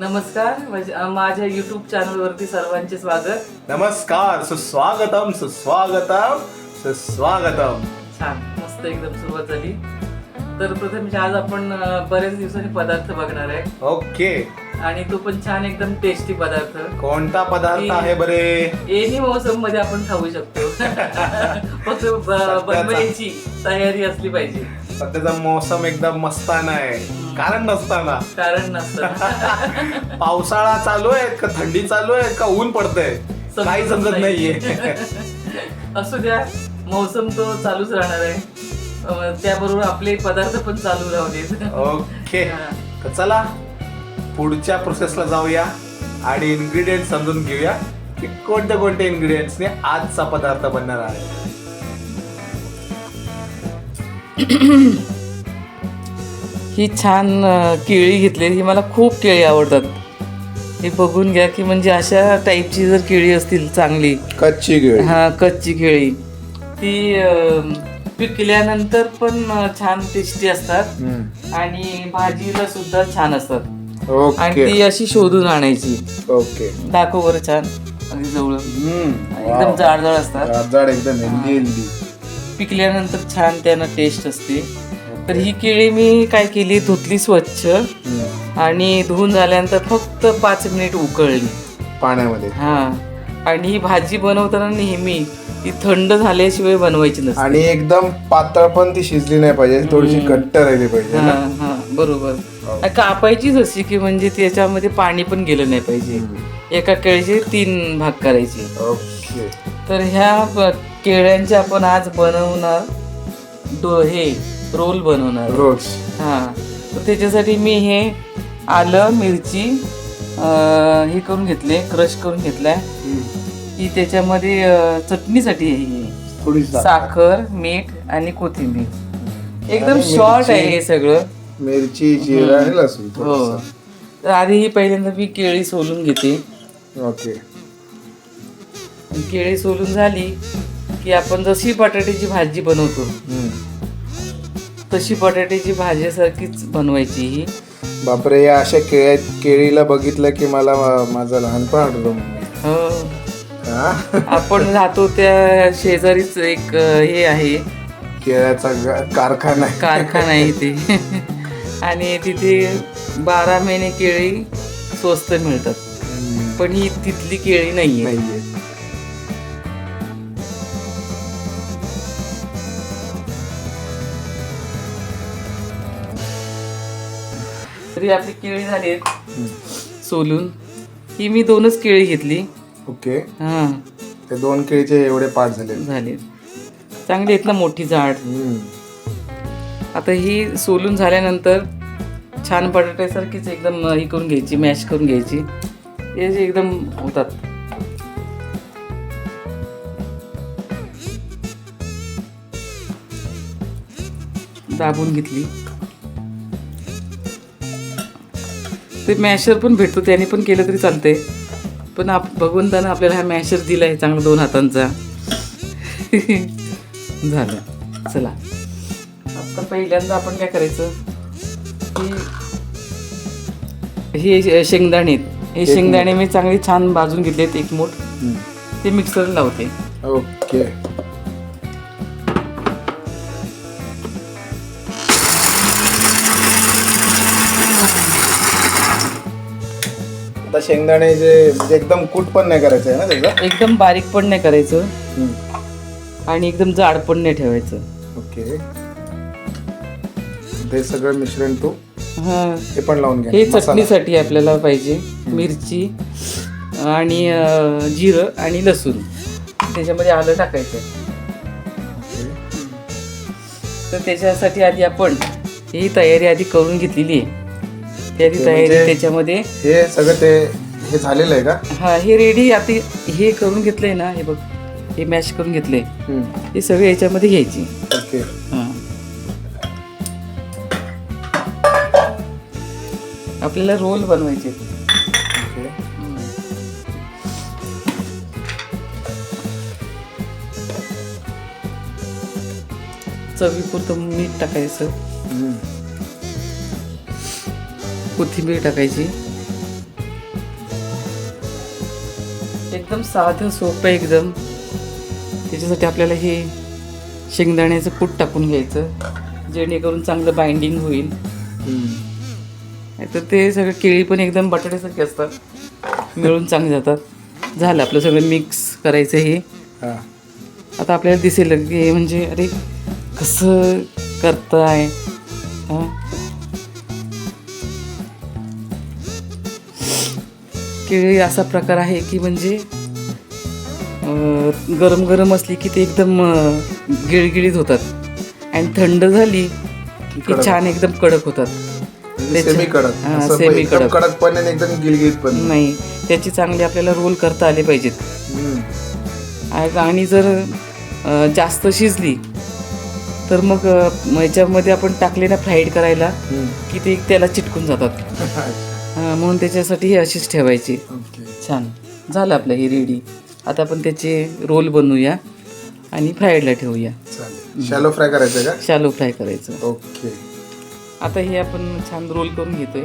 नमस्कार म्हणजे, माझ्या युट्यूब चॅनलवरती सर्वांचे स्वागत. नमस्कार सुस्वागतम सुस्वागतम सुस्वागतम. छान मस्त एकदम सुरुवात झाली. तर प्रथम आज आपण बऱ्याच दिवसांनी पदार्थ बघणार आहे. ओके. आणि तो पण छान एकदम टेस्टी पदार्थ. कोणता पदार्थ आहे बरे? एनी मोसममध्ये आपण खाऊ शकतो. फक्त बनवायची तयारी असली पाहिजे. सध्याचा मोसम एकदम मस्ताना आहे. कारण नसताना कारण नसतं पावसाळा चालू आहे का थंडी चालू आहे का ऊन पडतंय काही समजत नाहीये असू द्या मोसम तो चालूच राहणार आहे त्याबरोबर आपले पदार्थ पण चालू राहू ओके हा. तर चला पुढच्या प्रोसेसला जाऊया आणि इन्ग्रेडियंट समजून घेऊया की कोणत्या कोणत्या इन्ग्रेडियंट्सने आजचा पदार्थ बनणार आहे ही छान केळी घेतली ही मला खूप केळी आवडतात. हे बघून घ्या की म्हणजे अशा टाईपची जर केळी असतील चांगली. कच्ची केळी. हा कच्ची केळी. ती पिकल्यानंतर पण छान टेस्टी असतात. आणि भाजीला सुद्धा छान असतात. आणि ती अशी शोधून आणायची. ओके. दाखव बरं छान. अगदी जवळ एकदम जाड जाड असतात. जाड एकदम पिकल्यानंतर छान त्यांना टेस्ट असते. तर ही केळी मी काय केली? धुतली स्वच्छ आणि धुवून झाल्यानंतर फक्त पाच मिनिट उकळली. पाण्यामध्ये. हा. आणि ही भाजी बनवताना नेहमी ती थंड झाल्याशिवाय बनवायची नसते. आणि एकदम पातळ पण ती शिजली नाही पाहिजे थोडीशी घट्ट राहिली पाहिजे हा हा बरोबर. आणि कापायचीच अशी की म्हणजे त्याच्यामध्ये पाणी पण गेलं नाही पाहिजे. एका केळीचे तीन भाग करायचे. ओके. तर ह्या केळ्यांचे आपण आज बनवणार हे रोल बनवणार. रोज हा. तर त्याच्यासाठी मी हे आलं मिरची अं, हे करून घेतले क्रश करून घेतलाय. ही त्याच्यामध्ये अं, चटणीसाठी आहे ही थोडी साखर मीठ आणि कोथिंबीर. एकदम आणि शॉर्ट आहे मिरची. हे सगळं. मिरची जिरा आणि लसूण हो. तर आधी ही पहिल्यांदा मी केळी सोलून घेते. ओके. केळी सोलून झाली की आपण जशी बटाट्याची भाजी बनवतो तशी बटाट्याची भाजीसारखीच बनवायची ही बापरे या अशा केळ्या केळीला बघितलं की मला माझं लहानपण आठवलं मम्मी. हो? आपण राहतो त्या शेजारीच एक हे आहे केळ्याचा कारखाना. कारखाना आहे इथे आणि तिथे बारा महिने केळी स्वस्त मिळतात. पण ही तिथली केळी नाहीये तरी आपली केळी झाली सोलून. ही मी दोनच केळी घेतली. ओके. हा. ते दोन केळीचे एवढे पाठ झाले. झाले. चांगली आहेत ना मोठी झाड. आता ही सोलून झाल्यानंतर छान बटाट्यासारखीच एकदम ही करून घ्यायची मॅश करून घ्यायची. हे जे एकदम होतात. दाबून घेतली. ते मॅशर पण भेटतो त्याने पण केलं तरी चालतंय. पण आप भगवंतानं आपल्याला हा मॅशर दिलाय चांगला दोन हातांचा. झालं. चला. आता पहिल्यांदा आपण काय करायचं? की हे शेंगदाणे. हे शेंगदाणे मी चांगले छान भाजून घेतलेत एक मूठ. ते मिक्सरला लावते. ओके. आता शेंगदाणे जे म्हणजे एकदम कूट पण नाही करायचं आहे ना त्याचा? एकदम बारीक पण नाही करायचं. आणि एकदम जाड पण नाही ठेवायचं. ओके. ते सगळं मिश्रण तू हा. हे पण लावून घ्या हे मसाला. चटणीसाठी आपल्याला पाहिजे. मिरची आणि अं, जिरं आणि लसूण. त्याच्यामध्ये आलं टाकायचं. तर त्याच्यासाठी आधी आपण ही तयारी आधी करून घेतलेली आहे. ती आधी ते तयारी म्हणजे- त्याच्यामध्ये. हे सगळं ते हे झालेलं आहे का? हा हे रेडी आता हे करून घेतलंय ना हे बघ. हे मॅश करून घेतलंय. हे सगळे याच्यामध्ये घ्यायची. ओके. हा. आपल्याला रोल बनवायचे. चवीपुरतं मीठ टाकायचं. हम्म. कोथिंबीर टाकायची. एकदम साधं सोपं एकदम. त्याच्यासाठी आपल्याला हे शेंगदाण्याचं कूट टाकून घ्यायचं. जेणेकरून चांगलं बाइंडिंग होईल. तर ते सगळं केळी पण एकदम बटाट्यासारखे असतात. मिळून चांगले जातात. झालं आपलं सगळं मिक्स करायचं हे. आता आपल्याला दिसेल की म्हणजे अरे कसं करताय? हां? केळी असा प्रकार आहे की म्हणजे गरम गरम असली की ते एकदम गिळगिळीत होतात. आणि थंड झाली की छान एकदम कडक होतात. सेमी कडक कडक. एकदम पण. नाही त्याची चांगली आपल्याला रोल करता आले पाहिजेत. आणि जर जास्त शिजली तर मग याच्यामध्ये आपण टाकले ना फ्राईड करायला. की ते त्याला चिटकून जातात. म्हणून त्याच्यासाठी हे अशीच ठेवायची. छान. झालं आपलं हे रेडी. आता आपण त्याचे रोल बनवूया आणि फ्राईडला ठेवूया. शॅलो फ्राय करायचं का? शालो फ्राय करायचं. ओके. आता हे आपण छान रोल करून घेतोय.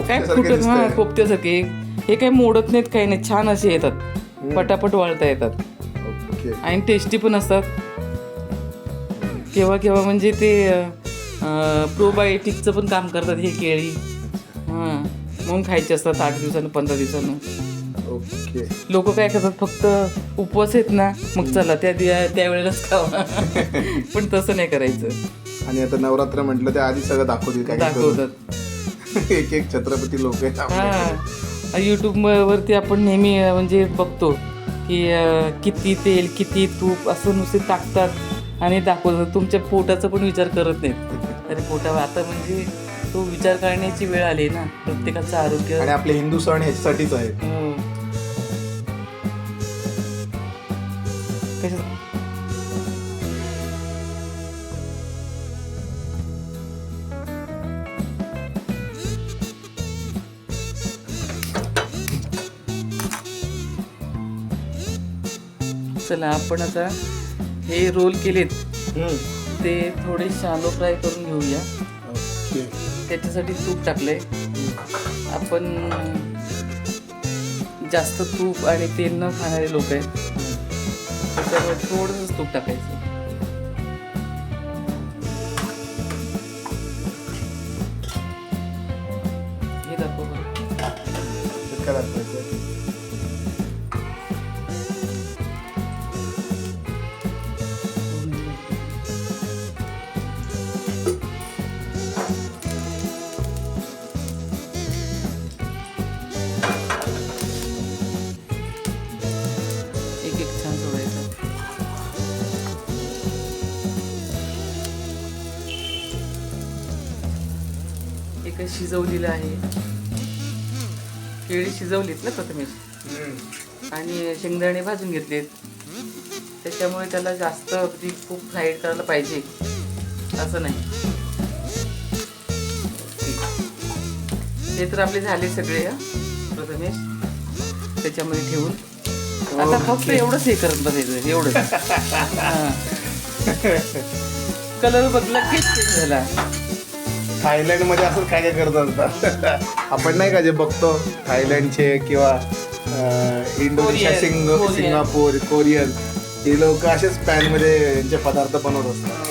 काय फुटत हा. कोपत्यासारखे हे काही मोडत नाहीत काही नाही. छान असे येतात. पटापट वाळता येतात. आणि टेस्टी पण असतात. केव्हा केव्हा म्हणजे ते प्रोबायोटिकचं पण काम करतात हे केळी. हां. म्हणून खायचे असतात आठ दिवसानं पंधरा दिवसानं. ओके. लोक काय करतात फक्त उपवास आहेत ना मग चला त्या त्यावेळेलाच खावा. पण तसं नाही करायचं. आणि आता नवरात्र म्हटलं ते आधी सगळं दाखवतील काय. दाखवतात. एक एक छत्रपती लोक आहेत. हा. यूट्यूब वरती आपण नेहमी म्हणजे बघतो की किती तेल किती तूप असं नुसते टाकतात आणि दाखवतात. तुमच्या पोटाचा पण विचार करत नाहीत. अरे पोटावर आता म्हणजे तो विचार करण्याची वेळ आली ना प्रत्येकाचं आरोग्य आणि आपले हिंदू सण ह्याच्यासाठीच आहेत. हो. कशा- चला आपण आता हे रोल केलेत. ते थोडे शालो फ्राय करून घेऊया. त्याच्यासाठी तूप टाकलंय. आपण जास्त तूप आणि तेल न खाणारे लोक आहेत. त्याच्यामुळे थोडंसंच तूप टाकायचं. एक शिजवलेलं आहे. केळी शिजवलीत ना प्रथमेश आणि शेंगदाणे भाजून घेतलेत. त्याच्यामुळे त्याला जास्त अगदी खूप फ्राईड करायला पाहिजे. असं नाही. हे तर आपले झाले सगळे हं, प्रथमेश त्याच्यामध्ये ठेवून. आता फक्त एवढंच हे करत बसायचं एवढं कलर बदला केच चेंज झाला. थायलंडमध्ये असं काय काय करत असतात आपण नाही का जे बघतो थायलंडचे किंवा इंडोनेशिया सिंग. सिंगापूर कोरियन हे लोक असेच पॅनमध्ये यांचे पदार्थ बनवत असतात.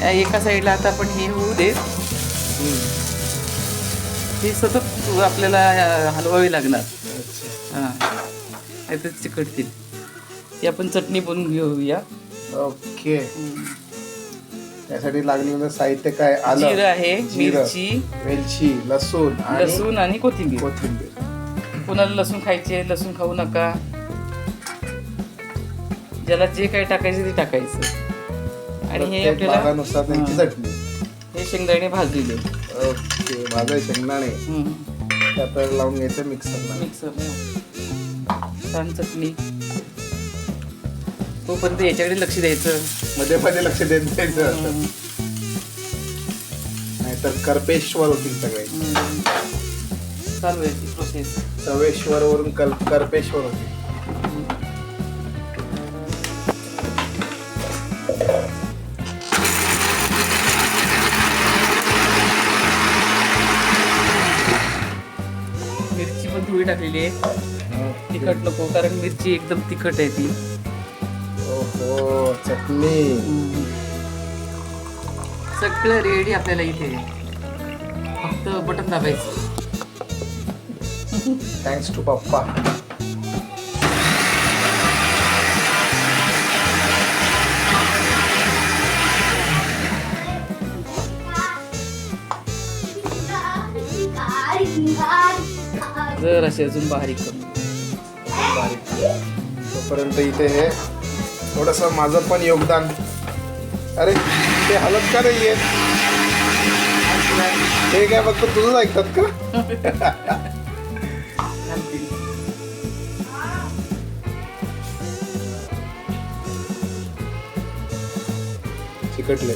या एका साईडला आता आपण हे होऊ दे. हे सतत आपल्याला हलवावी लागणार. हां. चिकटतील. ही आपण चटणी बनवून घेऊया. ओके. त्यासाठी लागलेलं साहित्य काय आलं? जिरं आहे जिरं, मिरची. वेलची लसूण आणि लसूण आणि कोथिंबीर. कोथिंबीर. कोणाला लसूण खायचे लसूण खाऊ नका. ज्याला जे काही टाकायचं ते टाकायचं. आणि हे प्रत्येक आपल्याला भागानुसार त्यांची हां. चटणी. हे शेंगदाणे भाजलेले. ओके भाजा शेंगदाणे. ते आपल्याला लावून घ्यायचं मिक्सरला. मिक्सर छान चटणी. तोपर्यंत याच्याकडे लक्ष द्यायचं. मध्ये मध्ये लक्ष देत द्यायचं. नाहीतर करपेश्वर होतील सगळे. चालू आहे ती प्रोसेस सवेश्वर वरून कल करपेश्वर होतील मिरची पण थोडी टाकलेली आहे. तिखट नको कारण मिरची एकदम तिखट आहे ती. ओहो चटणी. सगळं रेडी आपल्याला इथे. फक्त बटन दाबायचं. थँक्स टू पप्पा. जर असे अजून बारीक करून. तोपर्यंत इथे हे थोडस माझं पण योगदान. अरे ते हलत का नाहीये? ते काय फक्त तुझंच ऐकतात का? चिकटले.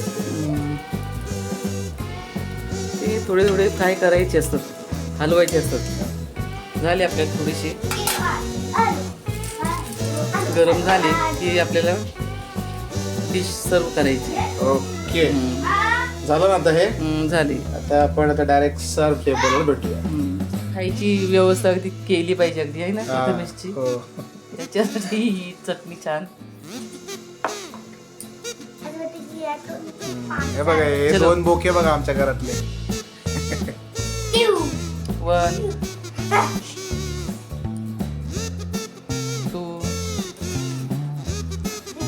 ते थोडे थोडे फ्राय करायचे असतात. हलवायचे असतात. झाले आपल्याला थोडीशी गरम झाले की आपल्याला डिश सर्व करायची. ओके. झालं ना आता हे? हम्म, झाले. आता आपण आता डायरेक्ट सर्व टेबलवर भेटूया. हम्म. खायची व्यवस्था अगदी केली पाहिजे अगदी आहे ना? हा, प्रथमेशची हो. त्याच्यासाठी ही चटणी छान. हे बघा हे चलो. दोन बोके बघा आमच्या घरातले. वन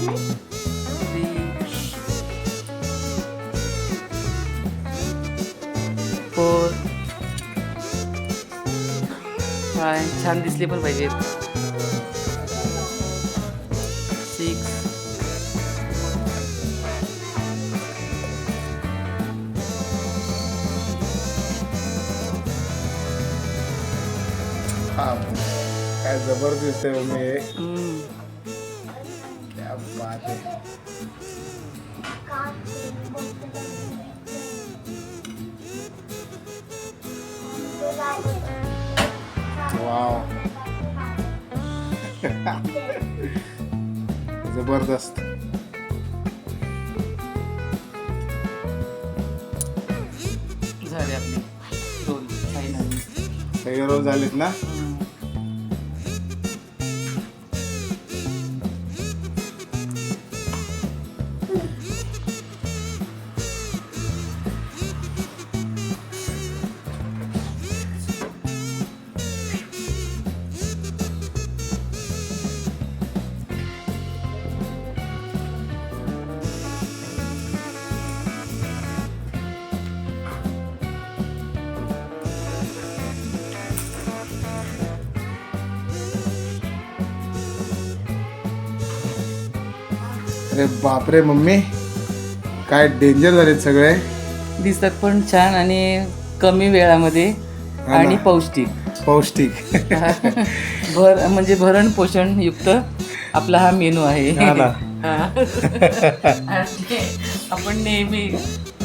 थ्री फोर फाय छान दिसले पण पाहिजेत सिक्स हा काय जबरदस्त आहे. हम्म. बात आहे वाव. जबरदस्त. झाले आपले रोल फायनल झालेत ना? अरे बापरे मम्मी. काय डेंजर झालेत सगळे. दिसतात पण छान आणि कमी वेळामध्ये ना. आणि पौष्टिक. पौष्टिक. भर म्हणजे भरण पोषण युक्त आपला हा मेनू आहे. हा ना. हा. आणि आपण नेहमी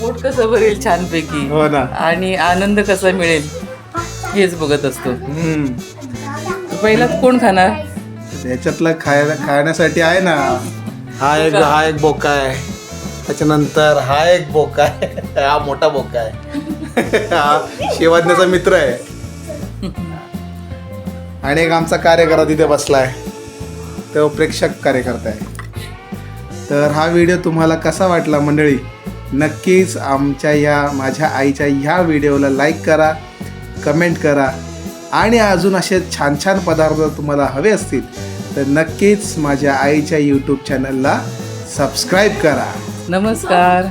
पोट कसं भरेल छानपैकी हो ना. आणि आनंद कसा मिळेल हेच बघत असतो. हम्म. पहिला कोण खाणार? त्याच्यातलं खायला खाण्यासाठी आहे ना. हा एक हा एक बोका आहे. त्याच्यानंतर हा एक बोका आहे. हा मोठा बोका आहे. हा शिवाज्ञाचा मित्र आहे. आणि एक आमचा कार्यकर्ता तिथे बसला आहे तो प्रेक्षक कार्यकर्ता आहे. तर हा व्हिडिओ तुम्हाला कसा वाटला मंडळी? नक्कीच आमच्या या माझ्या आईच्या ह्या व्हिडिओला लाईक करा कमेंट करा. आणि अजून असे छान छान पदार्थ तुम्हाला हवे असतील तर नक्कीच माझ्या आईच्या यूट्यूब चॅनलला सबस्क्राईब करा. नमस्कार.